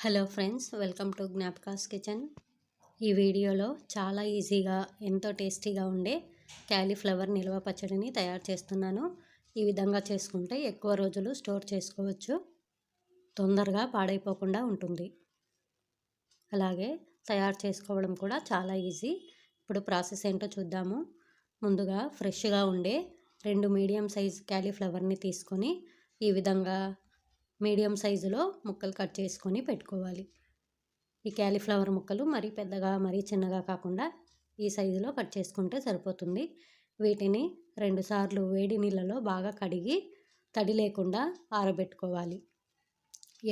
Hello friends welcome to Gnapakas kitchen ఈ వీడియోలో చాలా ఈజీగా ఎంతో టేస్టీగా ఉండే క్యాలీఫ్లవర్ నిల్వ పచ్చడిని తయారు చేస్తున్నాను. ఈ విధంగా చేసుకుంటే ఎక్కువ రోజులు స్టోర్ చేసుకోవచ్చు. తొందరగా పాడైపోకుండా ఉంటుంది. అలాగే తయారు చేసుకోవడం కూడా చాలా ఈజీ. ఇప్పుడు ప్రాసెస్ ఏంటో చూద్దాము. ముందుగా ఫ్రెష్గా ఉండే రెండు మీడియం సైజ్ క్యాలీఫ్లవర్ని తీసుకొని ఈ విధంగా మీడియం సైజులో ముక్కలు కట్ చేసుకొని పెట్టుకోవాలి. ఈ క్యాలీఫ్లవర్ ముక్కలు మరీ పెద్దగా మరీ చిన్నగా కాకుండా ఈ సైజులో కట్ చేసుకుంటే సరిపోతుంది. వీటిని రెండుసార్లు వేడి నీళ్ళలో బాగా కడిగి తడి లేకుండా ఆరబెట్టుకోవాలి.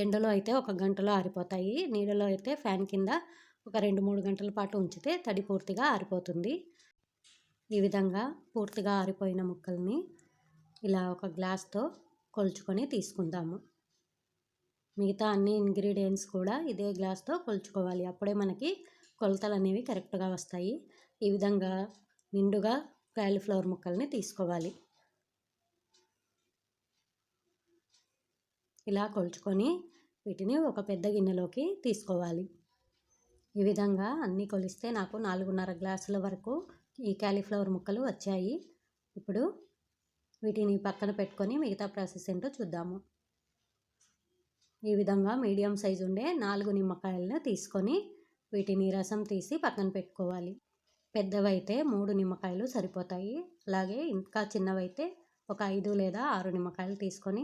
ఎండలో అయితే ఒక గంటలో ఆరిపోతాయి. నీళ్ళలో అయితే ఫ్యాన్ కింద ఒక రెండు మూడు గంటల పాటు ఉంచితే తడి పూర్తిగా ఆరిపోతుంది. ఈ విధంగా పూర్తిగా ఆరిపోయిన ముక్కల్ని ఇలా ఒక గ్లాస్తో కొలుచుకొని తీసుకుందాము. మిగతా అన్ని ఇంగ్రీడియంట్స్ కూడా ఇదే గ్లాస్తో కొలుచుకోవాలి. అప్పుడే మనకి కొలతలు అనేవి కరెక్ట్గా వస్తాయి. ఈ విధంగా నిండుగా కాలీఫ్లవర్ ముక్కల్ని తీసుకోవాలి. ఇలా కొలుచుకొని వీటిని ఒక పెద్ద గిన్నెలోకి తీసుకోవాలి. ఈ విధంగా అన్నీ కొలిస్తే నాకు నాలుగున్నర గ్లాసుల వరకు ఈ కాలీఫ్లవర్ ముక్కలు వచ్చాయి. ఇప్పుడు వీటిని పక్కన పెట్టుకొని మిగతా ప్రాసెస్ ఏంటో చూద్దాము. ఈ విధంగా మీడియం సైజు ఉండే నాలుగు నిమ్మకాయలను తీసుకొని వీటిని రసం తీసి పక్కన పెట్టుకోవాలి. పెద్దవైతే మూడు నిమ్మకాయలు సరిపోతాయి. అలాగే ఇంకా చిన్నవైతే ఒక ఐదు లేదా ఆరు నిమ్మకాయలు తీసుకొని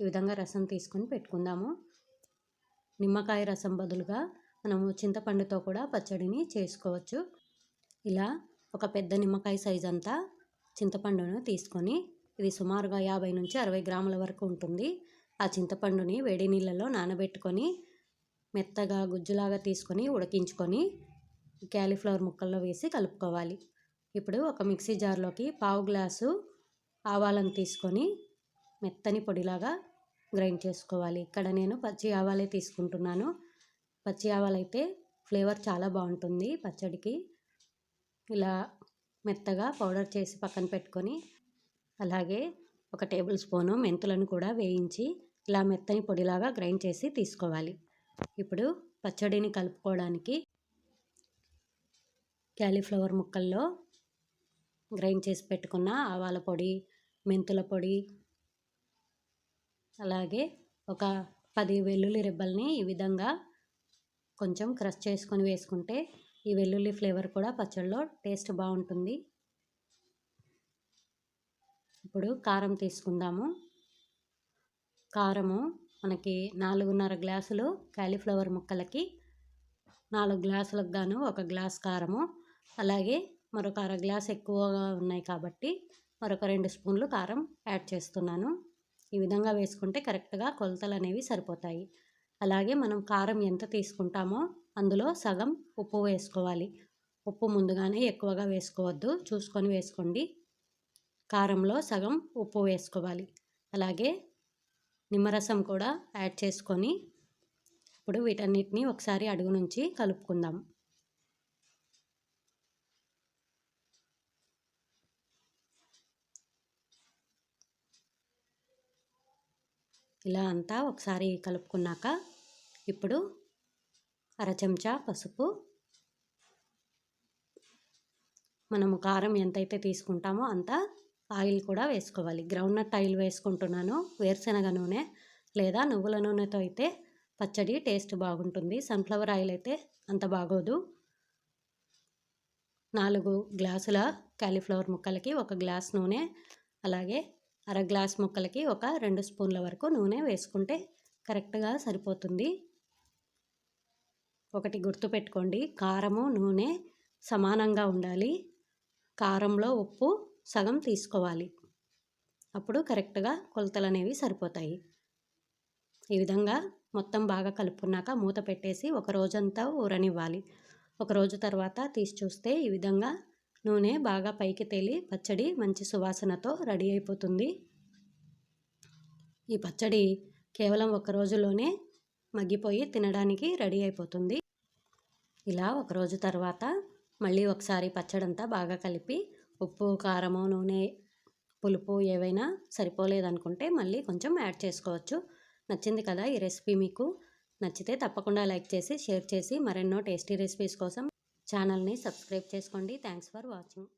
ఈ విధంగా రసం తీసుకొని పెట్టుకుందాము. నిమ్మకాయ రసం బదులుగా మనము చింతపండుతో కూడా పచ్చడిని చేసుకోవచ్చు. ఇలా ఒక పెద్ద నిమ్మకాయ సైజ్ అంతా చింతపండును తీసుకొని ఇది సుమారుగా యాభై నుంచి అరవై గ్రాముల వరకు ఉంటుంది. ఆ చింతపండుని వేడి నీళ్ళలో నానబెట్టుకొని మెత్తగా గుజ్జులాగా తీసుకొని ఉడికించుకొని క్యాలీఫ్లవర్ ముక్కల్లో వేసి కలుపుకోవాలి. ఇప్పుడు ఒక మిక్సీ జార్లోకి పావు గ్లాసు ఆవాలను తీసుకొని మెత్తని పొడిలాగా గ్రైండ్ చేసుకోవాలి. ఇక్కడ నేను పచ్చి ఆవాలే తీసుకుంటున్నాను. పచ్చి ఆవాలైతే ఫ్లేవర్ చాలా బాగుంటుంది పచ్చడికి. ఇలా మెత్తగా పౌడర్ చేసి పక్కన పెట్టుకొని అలాగే ఒక టేబుల్ స్పూను మెంతులను కూడా వేయించి ఇలా మెత్తని పొడిలాగా గ్రైండ్ చేసి తీసుకోవాలి. ఇప్పుడు పచ్చడిని కలుపుకోవడానికి క్యాలీఫ్లవర్ ముక్కల్లో గ్రైండ్ చేసి పెట్టుకున్న ఆవాల పొడి మెంతుల పొడి అలాగే ఒక పది వెల్లుల్లి రెబ్బల్ని ఈ విధంగా కొంచెం క్రష్ చేసుకొని వేసుకుంటే ఈ వెల్లుల్లి ఫ్లేవర్ కూడా పచ్చడిలో టేస్ట్ బాగుంటుంది. ఇప్పుడు కారం తీసుకుందాము. కారము మనకి నాలుగున్నర గ్లాసులు కాలీఫ్లవర్ ముక్కలకి నాలుగు గ్లాసులకు గాను ఒక గ్లాస్ కారము. అలాగే మరొక అర గ్లాస్ ఎక్కువగా ఉన్నాయి కాబట్టి మరొక రెండు స్పూన్లు కారం యాడ్ చేస్తున్నాను. ఈ విధంగా వేసుకుంటే కరెక్ట్గా కొలతలు అనేవి సరిపోతాయి. అలాగే మనం కారం ఎంత తీసుకుంటామో అందులో సగం ఉప్పు వేసుకోవాలి. ఉప్పు ముందుగానే ఎక్కువగా వేసుకోవద్దు. చూసుకొని వేసుకోండి. కారంలో సగం ఉప్పు వేసుకోవాలి. అలాగే నిమ్మరసం కూడా యాడ్ చేసుకొని ఇప్పుడు వీటన్నిటిని ఒకసారి అడుగు నుంచి కలుపుకుందాం. ఇలా అంతా ఒకసారి కలుపుకున్నాక ఇప్పుడు అర చెంచా పసుపు మనము కారం ఎంతైతే తీసుకుంటామో అంత ఆయిల్ కూడా వేసుకోవాలి. గ్రౌండ్నట్ ఆయిల్ వేసుకుంటున్నాను. వేరుశనగ నూనె లేదా నువ్వుల నూనెతో అయితే పచ్చడి టేస్ట్ బాగుంటుంది. సన్ఫ్లవర్ ఆయిల్ అయితే అంత బాగోదు. నాలుగు గ్లాసుల కాలీఫ్లవర్ ముక్కలకి ఒక గ్లాస్ నూనె అలాగే అర గ్లాస్ ముక్కలకి ఒక రెండు స్పూన్ల వరకు నూనె వేసుకుంటే కరెక్ట్గా సరిపోతుంది. ఒకటి గుర్తుపెట్టుకోండి కారము నూనె సమానంగా ఉండాలి. కారంలో ఉప్పు సగం తీసుకోవాలి. అప్పుడు కరెక్ట్గా కొలతలు అనేవి సరిపోతాయి. ఈ విధంగా మొత్తం బాగా కలుపుకున్నాక మూత పెట్టేసి ఒక రోజంతా ఊరనివ్వాలి. ఒక రోజు తర్వాత తీసి చూస్తే ఈ విధంగా నూనె బాగా పైకి తేలి పచ్చడి మంచి సువాసనతో రెడీ అయిపోతుంది. ఈ పచ్చడి కేవలం ఒక రోజులోనే మగ్గిపోయి తినడానికి రెడీ అయిపోతుంది. ఇలా ఒక రోజు తర్వాత మళ్ళీ ఒకసారి పచ్చడంతా బాగా కలిపి ఉప్పు కారము నూనె పులుపు ఏవైనా సరిపోలేదనుకుంటే మళ్ళీ కొంచెం యాడ్ చేసుకోవచ్చు. నచ్చింది కదా ఈ రెసిపీ మీకు? నచ్చితే తప్పకుండా లైక్ చేసి షేర్ చేసి మరెన్నో టేస్టీ రెసిపీస్ కోసం ఛానల్ని సబ్స్క్రైబ్ చేసుకోండి. Thanks for watching.